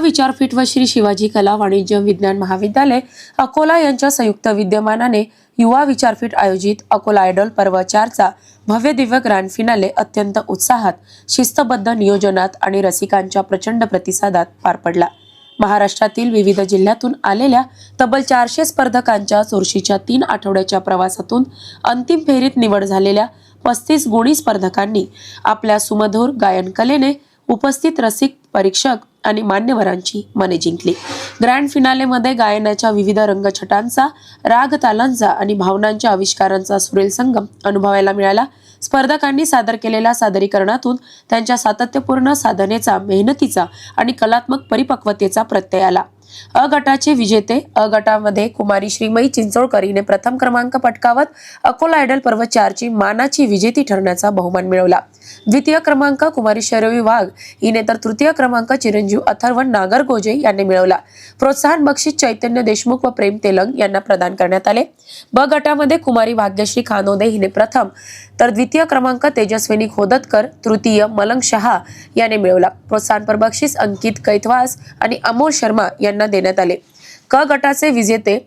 विचारपीठ व श्री शिवाजी कला वाणिज्य विज्ञान महाविद्यालय अकोला यांच्या संयुक्त विद्यमानाने युवा विचारपीठ आयोजित अकोला आयडॉल पर्व चारचा भव्य दिव्य ग्रँड फिनाले अत्यंत उत्साहात शिस्तबद्ध नियोजनात आणि रसिकांच्या प्रचंड प्रतिसादात पार पडला. महाराष्ट्रातील विविध जिल्ह्यातून आलेल्या तब्बल चारशे स्पर्धकांच्या चुरशीच्या तीन आठवड्याच्या प्रवासातून अंतिम फेरीत निवड झालेल्या पस्तीस गुणी स्पर्धकांनी आपल्या सुमधुर गायनकलेने उपस्थित रसिक परीक्षक आणि मान्यवरांची मने जिंकली. ग्रँड फिनालेमध्ये गायनाच्या विविध रंगछटांचा राग तालांचा आणि भावनांच्या आविष्कारांचा सुरेल संगम अनुभवायला मिळाला. स्पर्धकांनी सादर केलेल्या सादरीकरणातून त्यांच्या सातत्यपूर्ण साधनेचा मेहनतीचा आणि कलात्मक परिपक्वतेचा प्रत्यय आला. अ गटाचे विजेते अ गटामध्ये कुमारी श्रीमयी चिंचोळकर हिने प्रथम क्रमांक पटकावत अकोला आयडल पर्व चारची मानाची विजेती ठरण्याचा बहुमान मिळवला. द्वितीय क्रमांक कुमारी शरवी वाघ. हिने तर तृतीय क्रमांक चिरंजीव अथर्व नागरगोजे यांनी मिळवला. प्रोत्साहन बक्षीस चैतन्य देशमुख व प्रेम तेलंग यांना प्रदान करण्यात आले. ब गटामध्ये कुमारी भाग्यश्री खानोदे हिने प्रथम तर द्वितीय क्रमांक तेजस्विनी खोदतकर तृतीय मलंग शहा याने मिळवला. प्रोत्साहनपर बक्षीस अंकित कैथवास आणि अमोल शर्मा यांना देण्यात आले. क गटाचे विजेते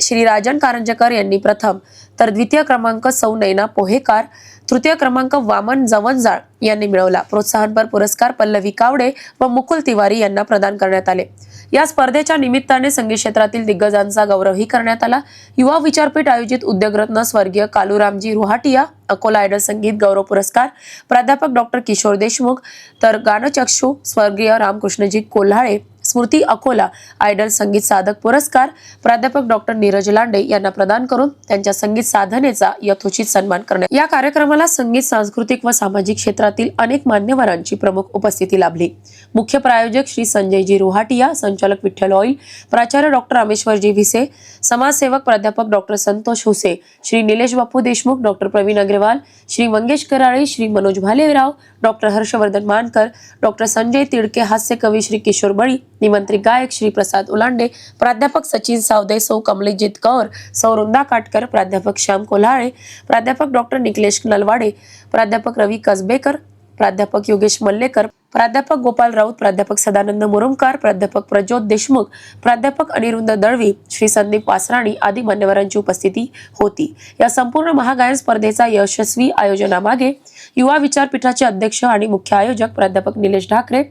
श्री राजन कारंजकर यांनी प्रथम तर द्वितीय क्रमांक सौ नैना पोहेकार तृतीय क्रमांक वामन जवंजाळ यांनी मिळवला. प्रोत्साहनपर पुरस्कार पल्लवी कावडे व मुकुल तिवारी यांना प्रदान करण्यात आले. या स्पर्धेच्या निमित्ताने संगीत क्षेत्रातील दिग्गजांचा गौरवही करण्यात आला. युवा विचारपीठ आयोजित उद्योगरत्न स्वर्गीय कालूरामजी रुहाटिया अकोला आयडल संगीत गौरव पुरस्कार प्राध्यापक डॉक्टर किशोर देशमुख तर गानचक्षू स्वर्गीय रामकृष्णजी कोल्हाळे स्मृती अकोला आयडल संगीत साधक पुरस्कार प्राध्यापक डॉक्टर नीरज लांडे यांना प्रदान करून त्यांच्या संगीत साधनेचा यथोचित सन्मान करण्यात या कार्यक्रमाला संगीत सांस्कृतिक व सामाजिक क्षेत्रातील अनेक मान्यवरांची प्रमुख उपस्थिती लाभली. मुख्य प्रायोजक श्री संजयजी रुहाटिया संचालक विठ्ठल ऑइल प्राचार्य डॉक्टर रामेश्वरजी भिसे समाजसेवक प्राध्यापक doctor Santosh Huse Shri Nilesh Bapu Deshmukh doctor Pravin Agrawal Shri Mangesh Karale Shri Manoj Bhalerao doctor Harshvardhan Mankar doctor Sanjay Tidke हास्य कवी श्री किशोर बळी निमंत्रित गायक श्री प्रसाद उलांडे प्राध्यापक सचिन सावदे सौ कमलेजित कौर सौ रुंदा काटकर प्राध्यापक श्याम कोल्हाळे प्राध्यापक डॉक्टर निकलेश नलवाडे प्राध्यापक रवी कसबेकर प्राध्यापक योगेश मल्लेकर प्राध्यापक गोपाल राऊत प्राध्यापक सदानंद मुरुमकर प्राध्यापक प्रज्योत देशमुख प्राध्यापक अनिरुंद दळवी श्री संदीप वासराणी आदी मान्यवरांची उपस्थिती होती. या संपूर्ण महागायन स्पर्धेचा यशस्वी आयोजनामागे युवा विचारपीठाचे अध्यक्ष आणि मुख्य आयोजक प्राध्यापक निलेश ढाकरे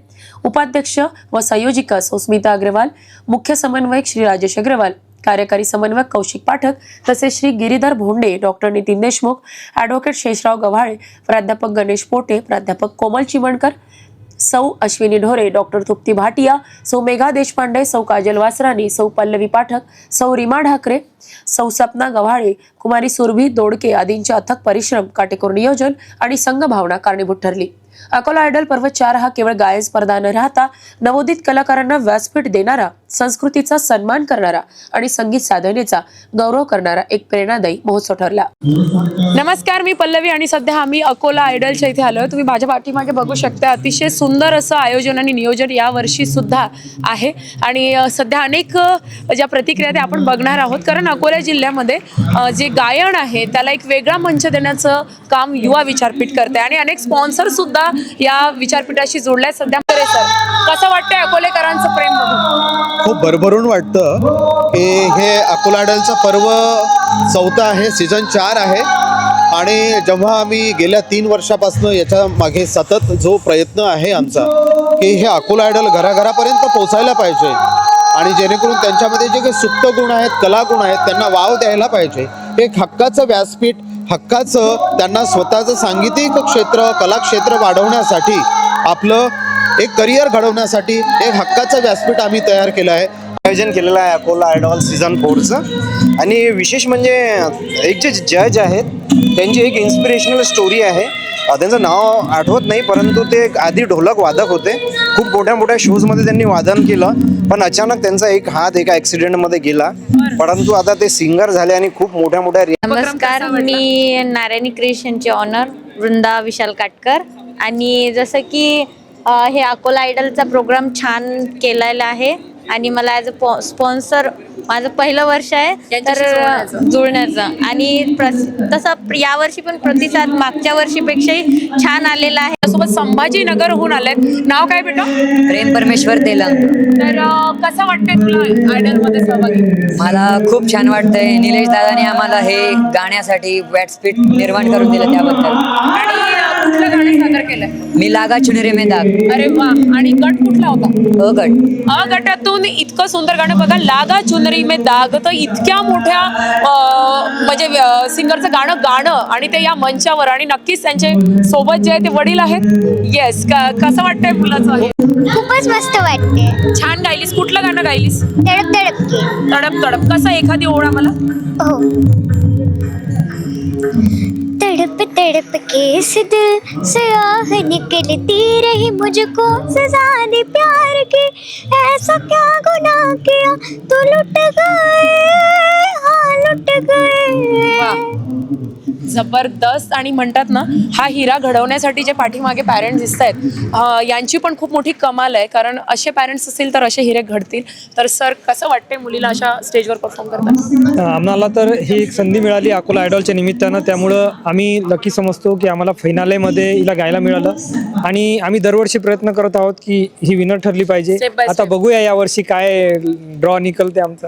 उपाध्यक्ष व संयोजिका सुस्मिता अग्रवाल मुख्य समन्वयक श्री राजेश अग्रवाल कार्यकारी समन्वयक कौशिक पाठक तसेच श्री गिरीधर भोंडे डॉक्टर नितीन देशमुख ॲडव्होकेट शेषराव गव्हाळे प्राध्यापक गणेश पोटे प्राध्यापक कोमल चिमणकर सौ अश्विनी ढोरे डॉक्टर तृप्ती भाटिया सौ मेघा देशपांडे सौ काजल वासरानी सौ पल्लवी पाठक सौ रिमा ढाकरे सौ सपना गव्हाळे कुमारी सुरभी दोडके आदींचे अथक परिश्रम काटेकोर नियोजन आणि संघभावना कारणीभूत ठरली. अकोला आयडल पर्वतचार हा केवळ गायन स्पर्धा न राहता नवोदित कलाकारांना व्यासपीठ देणारा संस्कृतीचा सन्मान करणारा आणि संगीत साधनेचा गौरव करणारा एक प्रेरणादायी महोत्सव ठरला. नमस्कार मी पल्लवी आणि सध्या आम्ही अकोला आयडलच्या इथे आलो तुम्ही माझ्या पाठीमागे बघू शकता अतिशय सुंदर असं आयोजन आणि नियोजन या वर्षी सुद्धा आहे. आणि सध्या अनेक ज्या प्रतिक्रिया त्या आपण बघणार आहोत. कारण अकोला जिल्ह्यामध्ये जे गायन आहे त्याला एक वेगळा मंच देण्याचं काम युवा विचारपीठ करते आणि अनेक स्पॉन्सर सुद्धा या विचारपीठाशी जोडल्या सध्या. खरे सर. कसं वाटतंय अकोलेकरांचं प्रेम बघून? खूप भरभरून वाटतं की हे अकोलाडलचं पर्व चौथं आहे सीझन चार आहे. आणि जेव्हा आम्ही गेल्या तीन वर्षापासून याच्या मागे सतत जो प्रयत्न आहे आमचा की हे अकोला आयडल घराघरापर्यंत पोचायला पाहिजे. आणि जेणेकरून त्यांच्यामध्ये जे काही सुप्त गुण आहेत कला गुण आहेत त्यांना वाव द्यायला पाहिजे. एक हक्काचं व्यासपीठ हक्काचं त्यांना स्वतःचं सांगीतिक क्षेत्र कलाक्षेत्र वाढवण्यासाठी आपलं एक करिअर घडवण्यासाठी एक हक्काचं व्यासपीठ आम्ही तयार केलं आहे. आयोजन केलेलं आहे अकोला आयडॉल सीझन फोरचं. आणि विशेष म्हणजे एक जे जज आहेत त्यांची एक इन्स्पिरेशनल स्टोरी आहे. त्यांचं नाव आठवत नाही परंतु ते एक आधी ढोलक वादक होते. खूप मोठ्या मोठ्या शोजमध्ये त्यांनी वादन केलं पण अचानक त्यांचा एक हात एका ॲक्सिडेंटमध्ये गेला. परंतु आता ते सिंगर झाले आणि खूप मोठ्या मोठ्या नमस्कार मी नारायणी क्रिएशनचे ऑनर वृंदा विशाल काटकर. आणि जसं की हे अकोला आयडलचा प्रोग्राम छान केलेला आहे. आणि मला ॲज अ स्पॉन्सर माझं पहिलं वर्ष आहे तर जुळण्याचं. आणि प्रस तसं यावर्षी पण प्रतिसाद मागच्या वर्षीपेक्षाही छान आलेला आहे. सोबत संभाजीनगरहून आलेत. नाव काय बेटा? प्रेम परमेश्वर तेलंग. तर कसं वाटतंय तुला आयडलमध्ये सहभागी? मला खूप छान वाटतंय. निलेश दादाने आम्हाला हे गाण्यासाठी व्याटस्पीट निर्माण करून दिलं त्याबद्दल. आणि कुठलं गाणं? केलंय? मी लागा चुनरे में दाग. अरे वा. आणि गट कुठला होता? अ गट. अ गटातून इतकं सुंदर गाणं. बघा लागा चुनरी में दाग. तर इतक्या मोठ्या अं, म्हणजे सिंगरचं गाणं गाणं. आणि ते या मंचावर. आणि नक्कीच त्यांचे सोबत जे आहे ते वडील आहेत. येस कसं वाटतंय मुलाचं? हे खूपच मस्त वाटते छान गायलीस. कुठलं गाणं गायलीस? तडक की. तडप तडप. कसं एखादी ओढ मला हो. तड़प तड़प के इस दिल से आह निकलती रही मुझको सजा दी प्यार की। ऐसा क्या गुनाह किया? तो लुट गए। जबरदस्त. आणि म्हणतात ना हा हिरा घडवण्यासाठी जे पाठीमागे पॅरेंट्स दिसत आहेत यांची पण खूप मोठी कमाल आहे. कारण असे पॅरेंट्स असतील तर असे हिरे घडतील. तर सर कसं वाटतंय मुलीला अशा स्टेजवर परफॉर्म करताना? आम्हाला तर ही एक संधी मिळाली अकोला आयडॉलच्या निमित्तानं. त्यामुळं आम्ही लकी समजतो की आम्हाला फायनालेमध्ये हिला गायला मिळालं. आणि आम्ही दरवर्षी प्रयत्न करत आहोत की ही विनर ठरली पाहिजे. आता. बघूया यावर्षी काय ड्रॉ निकलते आमचा.